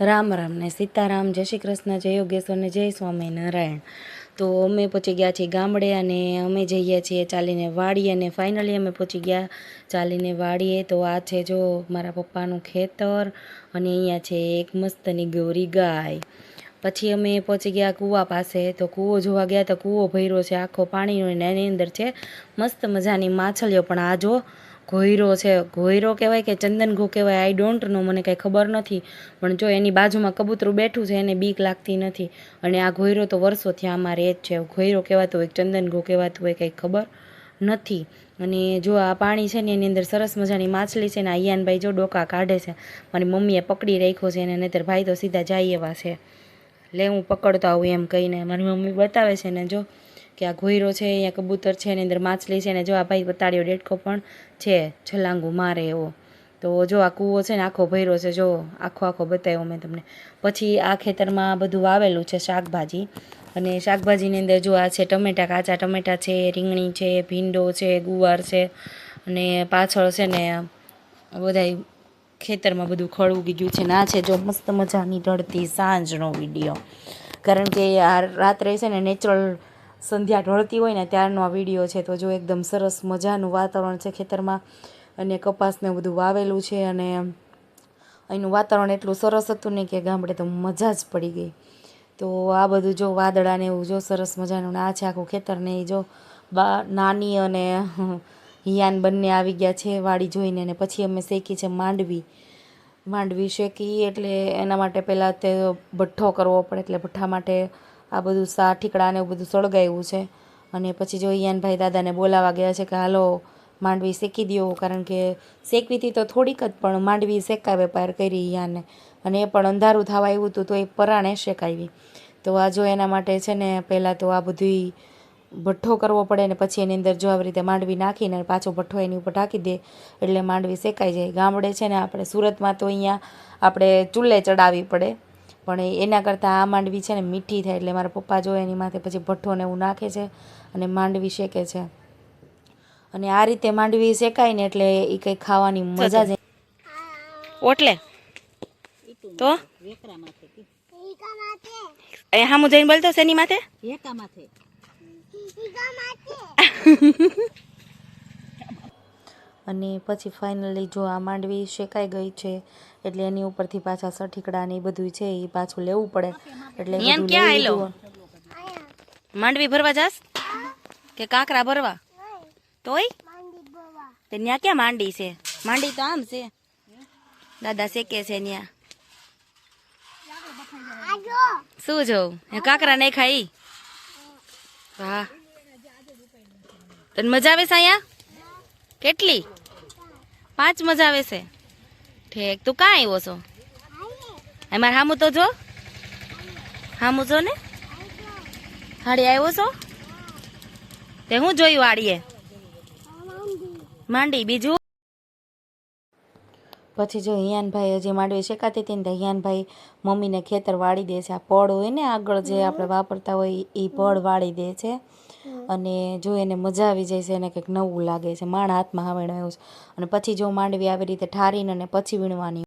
રામ રામ ને સીતારામ, જય શ્રી કૃષ્ણ, જય યોગેશ્વર ને જય સ્વામિનારાયણ. તો અમે પહોંચી ગયા છીએ ગામડે અને અમે જઈએ છીએ ચાલીને વાડીએ અને ફાઇનલી અમે પહોંચી ગયા ચાલીને વાડીએ. તો આ છે જો મારા પપ્પાનું ખેતર અને અહીંયા છે એક મસ્તની ગોરી ગાય. પછી અમે પહોંચી ગયા કૂવા પાસે. તો કૂવો જોવા ગયા તો કૂવો ભર્યો છે. આખો પાણીનો એની અંદર છે મસ્ત મજાની માછલીઓ. પણ આ જો ઘોયરો છે. ઘોયરો કહેવાય કે ચંદનઘો કહેવાય આઈ ડોન્ટ નો મને કાંઈ ખબર નથી. પણ જો એની બાજુમાં કબૂતરું બેઠું છે, એને બીક લાગતી નથી. અને આ ઘોયરો તો વર્ષોથી આમાં રહે જ છે. ઘોયરો કહેવાતો હોય ચંદનઘો કહેવાતું હોય, કંઈ ખબર નથી. અને જો આ પાણી છે ને, એની અંદર સરસ મજાની માછલી છે ને, આ યાનભાઈ જો ડોકા કાઢે છે. મારી મમ્મીએ પકડી રાખ્યો છે અને નહીતર ભાઈ તો સીધા જાય એવા છે. લે, હું પકડતો આવું એમ કહીને મારી મમ્મી બતાવે છે ને, જો કે આ ઘોયરો છે, અહીંયા કબૂતર છે, એની અંદર માછલી છે ને જો આ ભાઈ બતાડ્યો ડેટકો પણ છે, છલાંગુ મારે એવો. તો જો આ કૂવો છે ને, આખો ભર્યો છે, જો આખો આખો બતાવ્યો મેં તમને. પછી આ ખેતરમાં બધું વાવેલું છે શાકભાજી. અને શાકભાજીની અંદર જો આ છે ટમેટા, કાચા ટમેટા છે, રીંગણી છે, ભીંડો છે, ગુવાર છે, અને પાછળ છે ને, બધાય ખેતરમાં બધું ખળ ઉગી ગયું છે. ને આ છે જો મસ્ત મજાની ઢળતી સાંજનો વીડિયો. કારણ કે આ રાત્રે છે ને નેચરલ સંધ્યા ઢળતી હોય ને ત્યારનો આ વીડિયો છે, તો જો એકદમ સરસ મજાનું વાતાવરણ છે ખેતરમાં અને કપાસને બધું વાવેલું છે અને અહીંનું વાતાવરણ એટલું સરસ હતું ને કે ગામડે તો મજા જ પડી ગઈ. તો આ બધું જો વાદળાને એવું જો સરસ મજાનું આ છે આખું ખેતરને એ જો બા નાની અને હિયાન બંને આવી ગયા છે વાડી જોઈને અને પછી અમે શેકી છે માંડવી. માંડવી શેકી એટલે એના માટે પહેલાં તે ભઠ્ઠો કરવો પડે એટલે ભઠ્ઠા માટે આ બધું સા ઠીકડા ને એવું બધું સળગાવ્યું છે. અને પછી જો ઈયાનભાઈ દાદાને બોલાવા ગયા છે કે, હાલો, માંડવી શેકી દો કારણ કે શેકવીથી તો થોડીક જ, પણ માંડવી શેકાવે પાર કરી ઈયાને અને એ પણ અંધારું થવા આવ્યું હતું તો એ પરાણે શેકાવી. તો આ જો એના માટે છે ને, પહેલાં તો આ બધી ભઠ્ઠો કરવો પડે ને પછી એની અંદર જો આવી રીતે માંડવી નાખીને પાછો ભઠ્ઠો એની ઉપર ઢાંકી દે, એટલે માંડવી શેકાઈ જાય. ગામડે છે ને, આપણે સુરતમાં તો અહીંયા આપણે ચૂલે ચડાવવી પડે. પણ એના કરતાં આ માંડવી છે ને મીઠી થાય એટલે મારા પપ્પા જો એની માથે પછી ભઠ્ઠો ને એવું નાખે છે અને માંડવી શેકે છે. અને આ રીતે માંડવી શેકાય ને એટલે એ કંઈ ખાવાની મજા જ ઓટલે. તો? હા હું જઈને બોલતો શેની માથે? અને પછી ફાઇનલી જો આ માંડવી શેકાઈ ગઈ છે એટલે એની ઉપરથી પાછા સઠીકડા ને એ બધું છે એ પાછું લેવું પડે. એટલે. માંડવી ભરવા જાસ? કે કાંકરા ભરવા? તોય? તે ત્યાં ક્યાં માંડી છે? માંડી તો આમ છે. દાદા શેકે છે ત્યાં શું જોઉં? એ કાંકરા નહીં ખાઈ? વાહ. તને મજા આવે છે અહીંયા? કેટલી? પાંચ મજા આવે છે. ઠેક તું કાં આવ્યો છો? એમાં હામું તો જો. હામું જો ને. હાડી આવ્યો છો? તે હું જોયું હાડીએ માંડી બીજું? પછી જો હિયાનભાઈ હજી માંડવી શેકાતી હતી ને તો હિયાનભાઈ મમ્મીને ખેતર વાળી દે છે. આ પડ હોય ને આગળ જે આપણે વાપરતા હોય એ પડ વાળી દે છે. અને જો એને મજા આવી જાય છે, એને કંઈક નવું લાગે છે, માણ હાથમાં હાવેણ આવ્યું છે. અને પછી જો માંડવી આવી રીતે ઠારીને અને પછી વીણવાની